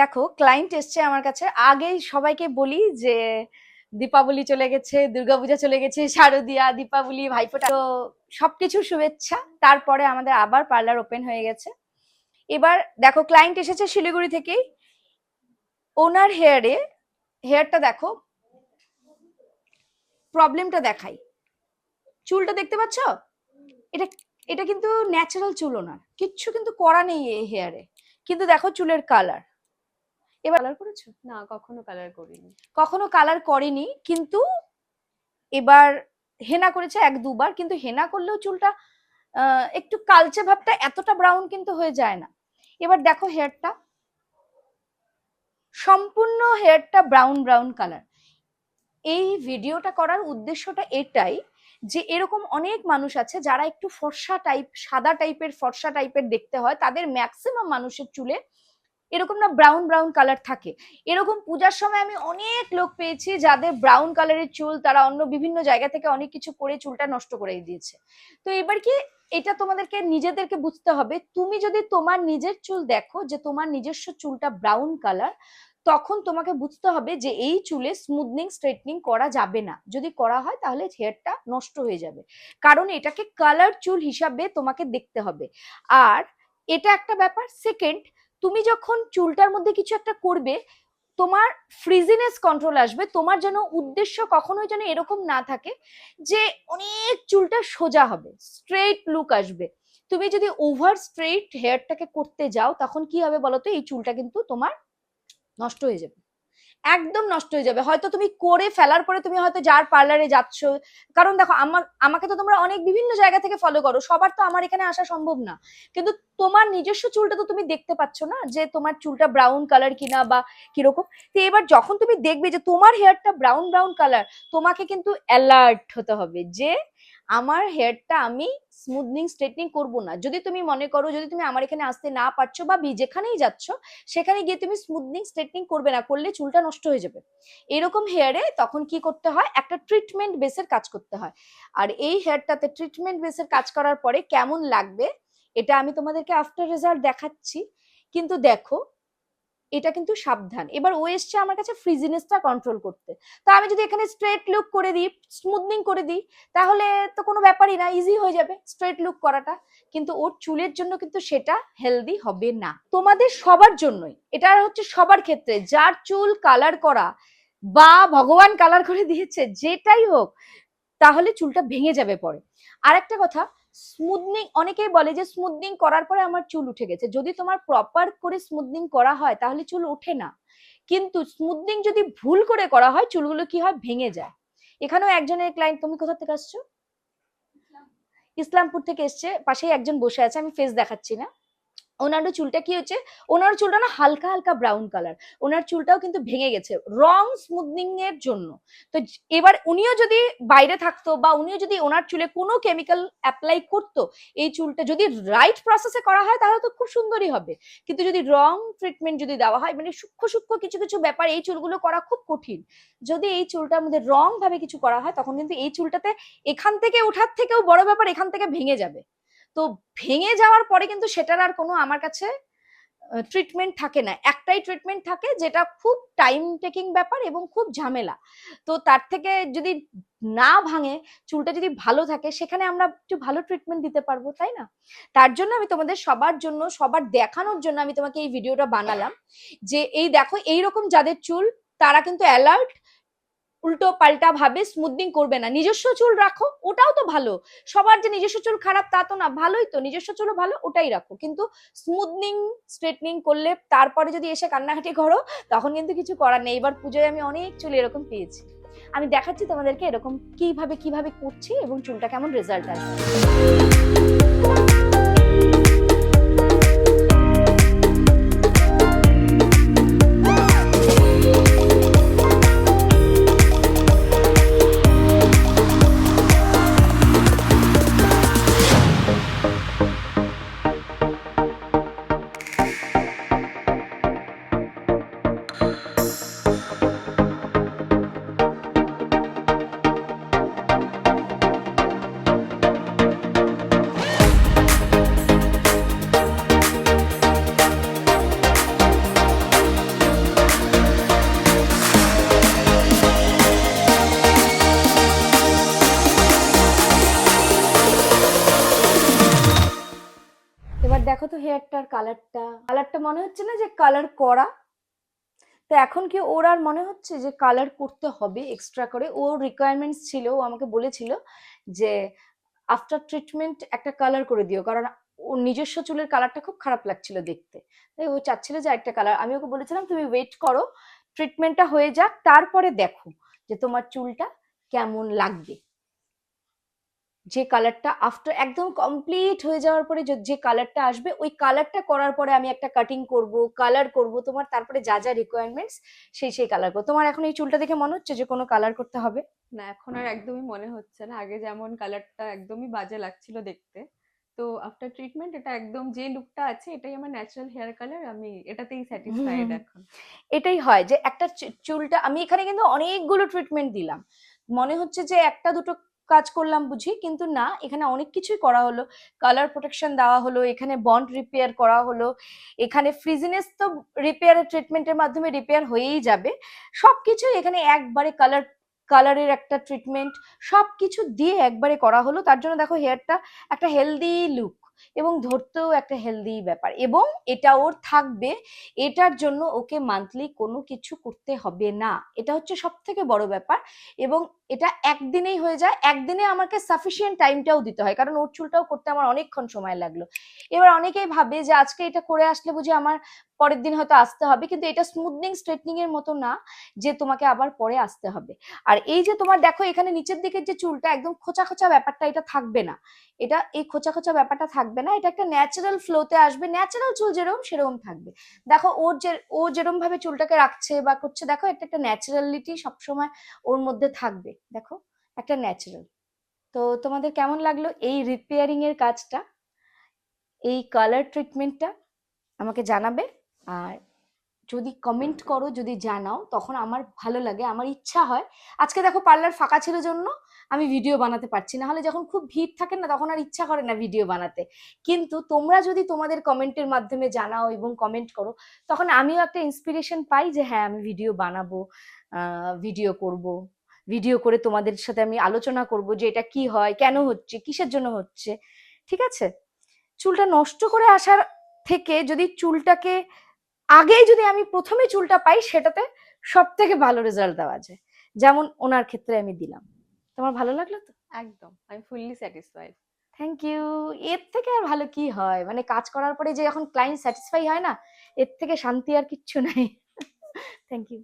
দেখো ক্লায়েন্ট এসছে আমার কাছে। আগেই সবাইকে বলি যে, দীপাবলি চলে গেছে, দুর্গাপূজা চলে গেছে, শারদিয়া, দীপাবলি, ভাইফোঁটা। তো সবকিছু শুভেচ্ছা। তারপরে আমাদের আবার পার্লার ওপেন হয়ে গেছে। এবার দেখো ক্লায়েন্ট এসেছে শিলিগুড়ি থেকেই। ওনার হেয়ারে হেয়ারটা দেখো প্রবলেমটা দেখাই। চুলটা দেখতে পাচ্ছ? এটা এটা কিন্তু ন্যাচারাল চুল ওনার কিচ্ছু কিন্তু করা নেই এই হেয়ারে কিন্তু দেখো চুলের কালার এবার কালার করেছ? না কখনো কালার করিনি। কখনো কালার করেনি কিন্তু এবার হেনা করেছে এক দুবার কিন্তু হেনা করলেও চুলটা একটু কালচে ভাবটা এতটা ব্রাউন কিন্তু হয়ে যায় না। এবার দেখো হেয়ারটা সম্পূর্ণ হেয়ারটা ব্রাউন ব্রাউন কালার এই ভিডিওটা করার উদ্দেশ্যটা এটাই যে এরকম অনেক মানুষ আছে যারা একটু ফর্সা টাইপ সাদা টাইপের ফর্সা টাইপের দেখতে হয় তাদের ম্যাক্সিমাম মানুষের চুলে এরকম না ব্রাউন ব্রাউন কালার থাকে। এরকম পূজার সময় আমি অনেক লোক পেয়েছি যাদের ব্রাউন কালারের চুল তারা অন্য বিভিন্ন জায়গা থেকে অনেক কিছু করে চুলটা নষ্ট করে দিয়েছে। তো এবার কি এটা তোমাদেরকে, নিজেদেরকে বুঝতে হবে, তুমি যদি তোমার নিজের চুল দেখো যে তোমার নিজস্ব চুলটা ব্রাউন কালার তখন তোমাকে বুঝতে হবে যে এই চুলে স্মুথনিং স্ট্রেটনিং করা যাবে না। যদি করা হয় তাহলে হেয়ারটা নষ্ট হয়ে যাবে। কারণ এটাকে কালার চুল হিসাবে তোমাকে দেখতে হবে। আর এটা একটা ব্যাপার। সেকেন্ড তুমি যখন চুলটার মধ্যে কিছু একটা করবে, তোমার ফ্রিজিনেস কন্ট্রোল আসবে, তোমার যেন উদ্দেশ্য কখনোই যেন এরকম না থাকে যে অনেক চুলটা সোজা হবে স্ট্রেট লুক আসবে। তুমি যদি ওভার স্ট্রেট হেয়ারটাকে করতে যাও, তখন কি হবে বলো তো এই চুলটা কিন্তু তোমার নষ্ট হয়ে যাবে। একদম নষ্ট হয়ে যাবে। হয়তো তুমি করে ফেলার পরে তুমি হয়তো যার পার্লারে যাচ্ছ। কারণ দেখো, আমার, আমাকে তো তোমরা অনেক বিভিন্ন জায়গা থেকে ফলো করো। সবার তো আমার এখানে আসা সম্ভব না। কিন্তু তোমার নিজস্ব চুলটা তো তুমি দেখতে পাচ্ছ না যে তোমার চুলটা ব্রাউন কালার কিনা বা কীরকম। তো এবার যখন তুমি দেখবে যে তোমার হেয়ারটা ব্রাউন ব্রাউন কালার তোমাকে কিন্তু অ্যালার্ট হতে হবে যে আমার হেয়ারটা আমি স্মুথনিং স্ট্রেটনিং করব না। যদি তুমি মনে করো, যদি তুমি আমার এখানে আসতে না পারছ বা যেখানেই যাচ্ছ, সেখানে গিয়ে তুমি স্মুথনিং স্ট্রেটনিং করবে না। করলে চুলটা নষ্ট হয়ে যাবে। এরকম হেয়ারে তখন কি করতে হয়? একটা ট্রিটমেন্ট বেসের কাজ করতে হয়। আর এই হেয়ারটাতে ট্রিটমেন্ট বেসের কাজ করার পরে কেমন লাগবে? এটা আমি তোমাদেরকে আফটার রেজাল্ট দেখাচ্ছি। কিন্তু দেখো এটা কিন্তু সাবধান। এবার ও এসছে আমার কাছে ফ্রিজিনেসটা কন্ট্রোল করতে। তো আমি যদি এখানে স্ট্রেট লুক করে দিই স্মুথনিং করে দিই, তাহলে তো কোনো ব্যাপারই না ইজি হয়ে যাবে স্ট্রেট লুক করাটা। কিন্তু ওর চুলের জন্য কিন্তু সেটা হেলদি হবে না। তোমাদের সবার জন্যই, এটা হচ্ছে সবার ক্ষেত্রে, যার চুল কালার করা বা ভগবান কালার করে দিয়েছে, যেটাই হোক, তাহলে চুলটা ভেঙে যাবে পরে। আর একটা কথা স্মুথনিং অনেকেই বলে যে স্মুথনিং করার পরে আমার চুল উঠে গেছে। যদি তোমার প্রপার করে স্মুদনিং করা হয়, তাহলে চুল ওঠে না। কিন্তু স্মুদনিং যদি ভুল করে করা হয়, চুলগুলো কি হয়? ভেঙে যায়। এখানেও একজনের ক্লায়েন্ট তুমি কোথা থেকে আসছো? ইসলামপুর থেকে এসছে, পাশেই একজন বসে আছে, আমি ফেস দেখাচ্ছি না। ওনারও চুলটা কি হচ্ছে? ওনার চুলটা না হালকা হালকা ব্রাউন কালার ওনার চুলটাও কিন্তু ভেঙে গেছে। রং স্মুথনিং এর জন্য। তো এবার উনিও যদি বাইরে থাকতো বা উনিও যদি ওনার চুলে কোনো কেমিক্যাল অ্যাপ্লাই করতো, এই চুলটা যদি রাইট প্রসেসে করা হয়, তাহলে তো খুব সুন্দরই হবে। কিন্তু যদি রং ট্রিটমেন্ট যদি দেওয়া হয় মানে সূক্ষ্ম সূক্ষ্ম কিছু কিছু ব্যাপার এই চুলগুলো করা খুব কঠিন। যদি এই চুলটার মধ্যে রং ভাবে কিছু করা হয়, তখন কিন্তু এই চুলটাতে এখান থেকে ওঠার থেকেও বড় ব্যাপার এখান থেকে ভেঙে যাবে। তো ভেঙে যাওয়ার পরে কিন্তু সেটার আর কোনো আমার কাছে ট্রিটমেন্ট থাকে না। একটাই ট্রিটমেন্ট থাকে যেটা খুব টাইম টেকিং ব্যাপার এবং খুব ঝামেলা। তো তার থেকে যদি না ভাঙে, চুলটা যদি ভালো থাকে, সেখানে আমরা একটু ভালো ট্রিটমেন্ট দিতে পারব, তাই না? তার জন্য আমি তোমাদের সবার জন্য, সবার দেখানোর জন্য আমি তোমাকে এই ভিডিওটা বানালাম যে, এই দেখো, এইরকম যাদের চুল, তারা কিন্তু অ্যালার্ট উল্টো পাল্টা ভাবে স্মুথনিং করবে না। নিজস্ব চুল রাখো, ওটাও তো ভালো। সবার যে নিজস্ব চুল খারাপ তা তো না, ভালোই তো। নিজস্ব চুলও ভালো, ওটাই রাখো। কিন্তু স্মুথনিং স্ট্রেটনিং করলে তারপরে যদি এসে কান্নাকাটি করো, তখন কিন্তু কিছু করার নেই। এবার পুজোয় আমি অনেক চুল এরকম পেয়েছি। আমি দেখাচ্ছি তোমাদেরকে এরকম কীভাবে কীভাবে করছি এবং চুলটা কেমন রেজাল্ট আসবে। দেখো তো হেয়ারটার কালারটা কালারটা মনে হচ্ছে না যে কালার করা তো এখন কি ওর আর মনে হচ্ছে যে কালার করতে হবে এক্সট্রা করে? ওর রিকোয়ারমেন্টস ছিল, ও আমাকে বলেছিল যে আফটার ট্রিটমেন্ট একটা কালার করে দিও, কারণ ওর নিজস্ব চুলের কালারটা খুব খারাপ লাগছিল দেখতে। তাই ও চাচ্ছিল যে একটা কালার আমি ওকে বলেছিলাম, তুমি ওয়েট করো ট্রিটমেন্টটা হয়ে যাক, তারপরে দেখো যে তোমার চুলটা কেমন লাগবে। যে কালারটা আফটার একদম কমপ্লিট হয়ে যাওয়ার পরে যে- কালারটা আসবে ওই কালারটা করার পরে আমি একটা কাটিং করব কালার করব তোমার তারপরে যা যা রিকোয়ারমেন্টস সেই সেই কালার করব। তোমার এখন এই চুলটা দেখে মনে হচ্ছে যে কোনো কালার করতে হবে? না এখন আর একদমই মনে হচ্ছে না। আগে যেমন কালারটা একদমই বাজে লাগছিল দেখতে তো আফটার ট্রিটমেন্ট এটা একদম যে লুকটা আছে এটাই আমার ন্যাচারাল হেয়ার কালার আমি এটাতেই স্যাটিসফাইড এখন। এটাই হয় যে একটা চুলটা আমি এখানে কিন্তু অনেকগুলো ট্রিটমেন্ট দিলাম। মনে হচ্ছে যে একটা দুটো কাজ করলাম বুঝি, কিন্তু না, এখানে অনেক কিছুই করা হলো। কালার প্রোটেকশন দেওয়া হলো, এখানে বন্ড রিপেয়ার করা হলো, এখানে ফ্রিজিনেস তো রিপেয়ারের ট্রিটমেন্টের মাধ্যমে রিপেয়ার হয়েই যাবে। সবকিছু এখানে একবারে কালার কালারের একটা ট্রিটমেন্ট সব কিছু দিয়ে একবারে করা হলো। তার জন্য দেখো হেয়ারটা একটা হেলদি লুক এবং ধরতেও একটা হেলদি ব্যাপার এবং এটা ওর থাকবে, এটার জন্য ওকে মান্থলি কোনো কিছু করতে হবে না। এটা হচ্ছে সব থেকে বড় ব্যাপার এবং এটা একদিনেই হয়ে যায়, একদিনে আমাকে সাফিসিয়েন্ট টাইমটাও দিতে হয়, কারণ ওর চুলটাও করতে আমার অনেকক্ষণ সময় লাগল। এবার অনেকেই ভাবে যে আজকে এটা করে আসলে বুঝি আমার পরের দিন হয়তো আসতে হবে, কিন্তু এটা স্মুথনিং স্ট্রেটনিং এর মতো না যে তোমাকে আবার পরে আসতে হবে। আর এই যে তোমার দেখো এখানে নিচের দিকের যে চুলটা একদম খোঁচা খোঁচা ব্যাপারটা এটা থাকবে না। এটা এই খোঁচা খোঁচা ব্যাপারটা থাকবে না, এটা একটা ন্যাচারাল ফ্লোতে আসবে ন্যাচারাল চুল যেরকম সেরকম থাকবে। দেখো ওর যে, ও যেরকম ভাবে চুলটাকে রাখছে বা করছে, দেখো এটা একটা ন্যাচারালিটি সবসময় ওর মধ্যে থাকবে। দেখো, একটা ন্যাচারাল তো তোমাদের কেমন লাগল এই রিপেয়ারিং এর কাজটা? এই কালার ট্রিটমেন্টটা আমাকে জানাবে। আর যদি কমেন্ট করো, যদি জানাও, তখন আমার ভালো লাগে, আমার ইচ্ছা হয়। আজকে দেখো পার্লার ফাঁকা ছিল জন্য আমি ভিডিও বানাতে পারছি না। হলে যখন খুব ভিড় থাকে না, তখন আর ইচ্ছা করে না ভিডিও বানাতে। কিন্তু তোমরা যদি তোমাদের কমেন্টের মাধ্যমে জানাও এবং কমেন্ট করো, তখন আমিও একটা ইন্সপিরেশন পাই যে হ্যাঁ আমি ভিডিও বানাবো ভিডিও করব। ভিডিও করে তোমাদের সাথে আমি আলোচনা করব যে এটা কি হয় কেন হচ্ছে কিসের জন্য হচ্ছে ঠিক আছে? চুলটা নষ্ট করে আসার থেকে যদি চুলটাকে আগেই যদি আমি প্রথমে চুলটা পাই সেটাতে সব থেকে ভালো রেজাল্ট দেওয়া যায়। যেমন ওনার ক্ষেত্রে আমি দিলাম। তোমার ভালো লাগল তো? একদম আমি ফুললি স্যাটিসফাইড থ্যাংক ইউ এর থেকে আর ভালো কি হয়? মানে কাজ করার পরে যে যখন ক্লায়েন্ট স্যাটিসফাই হয় না এর থেকে শান্তি আর কিচ্ছু নাই। Thank you